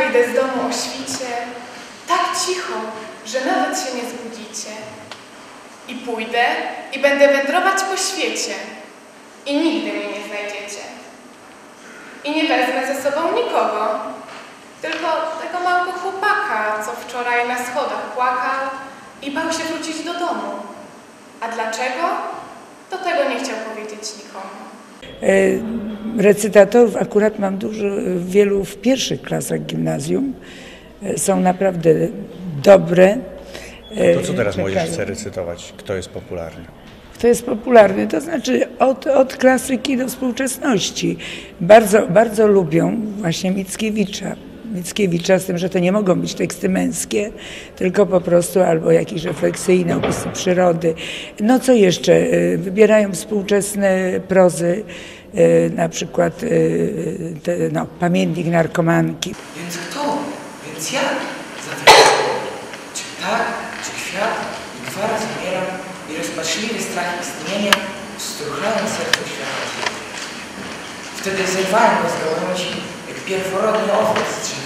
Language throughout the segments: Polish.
wyjdę z domu o świcie, tak cicho, że nawet się nie zbudzicie. I pójdę i będę wędrować po świecie i nigdy mnie nie znajdziecie. I nie wezmę ze sobą nikogo, tylko tego małego chłopaka, co wczoraj na schodach płakał i bał się wrócić do domu. A dlaczego? To tego nie chciał powiedzieć nikomu. E, Recytatorów akurat mam dużo, wielu w pierwszych klasach gimnazjum. E, Są naprawdę dobre. E, To co teraz młodzież chce recytować? Kto jest popularny? Kto jest popularny? To znaczy od, od klasyki do współczesności. Bardzo, bardzo lubią właśnie Mickiewicza. Mickiewicza, z tym, że to nie mogą być teksty męskie, tylko po prostu albo jakieś refleksyjne opisy przyrody. No co jeszcze? E, Wybierają współczesne prozy, e, na przykład e, te, no, Pamiętnik narkomanki. Więc kto? Więc ja zawołał. Czy tak, czy kwiat? I dwa razy umieram i rozpaczliwy strach istnienia wstruchają serce świata. Wtedy zerwałem go z gałęzi, jak pierworodny owoc.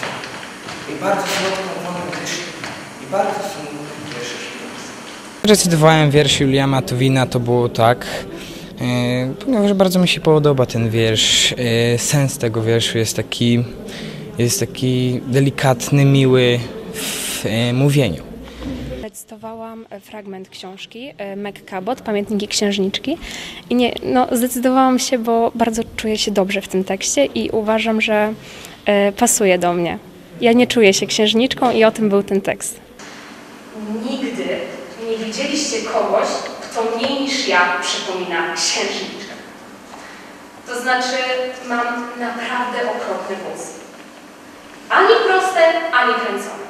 I bardzo słodką dyszy, i bardzo smutny cieszy się. Recytowałem wiersz Juliana Tuwina, to było tak, e, ponieważ bardzo mi się podoba ten wiersz. E, Sens tego wierszu jest taki, jest taki delikatny, miły w e, mówieniu. Recytowałam fragment książki Meg Cabot, Pamiętniki Księżniczki. I nie, no, zdecydowałam się, bo bardzo czuję się dobrze w tym tekście i uważam, że pasuje do mnie. Ja nie czuję się księżniczką i o tym był ten tekst. Nigdy nie widzieliście kogoś, kto mniej niż ja przypomina księżniczkę. To znaczy, mam naprawdę okropny włos. Ani proste, ani kręcone.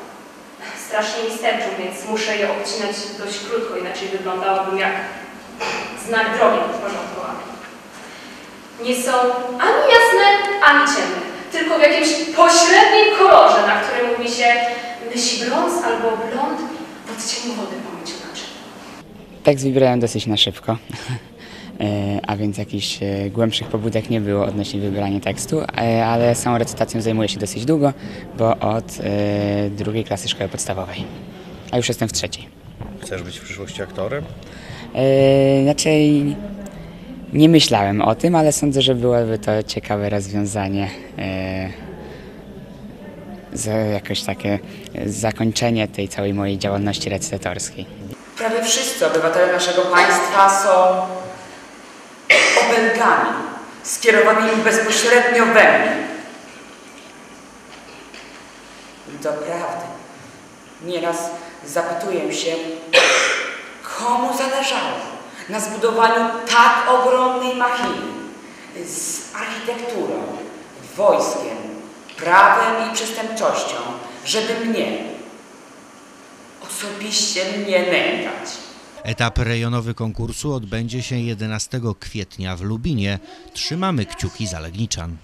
Strasznie mi sterczą, więc muszę je obcinać dość krótko, inaczej wyglądałabym jak znak drogi podporządkowany. Nie są ani jasne, ani ciemne, tylko w jakimś pośrednim kolorze, na którym mówi się myśli brąz albo blond w odcieniu wody pomyciu naczyń. Tekst wybrałem dosyć na szybko, E, a więc jakichś e, głębszych pobudek nie było odnośnie wybrania tekstu, e, ale samą recytacją zajmuję się dosyć długo, bo od drugiej klasy szkoły podstawowej, a już jestem w trzeciej. Chcesz być w przyszłości aktorem? E, Znaczy nie myślałem o tym, ale sądzę, że byłoby to ciekawe rozwiązanie. e, jakoś takie e, zakończenie tej całej mojej działalności recytatorskiej. Prawie wszyscy obywatele naszego państwa są obelgami skierowanymi bezpośrednio we mnie. Doprawdy, nieraz zapytuję się, komu zależało na zbudowaniu tak ogromnej machiny z architekturą, wojskiem, prawem i przestępczością, żeby mnie, osobiście mnie nękać. Etap rejonowy konkursu odbędzie się 11 kwietnia w Lubinie. Trzymamy kciuki za Legniczan.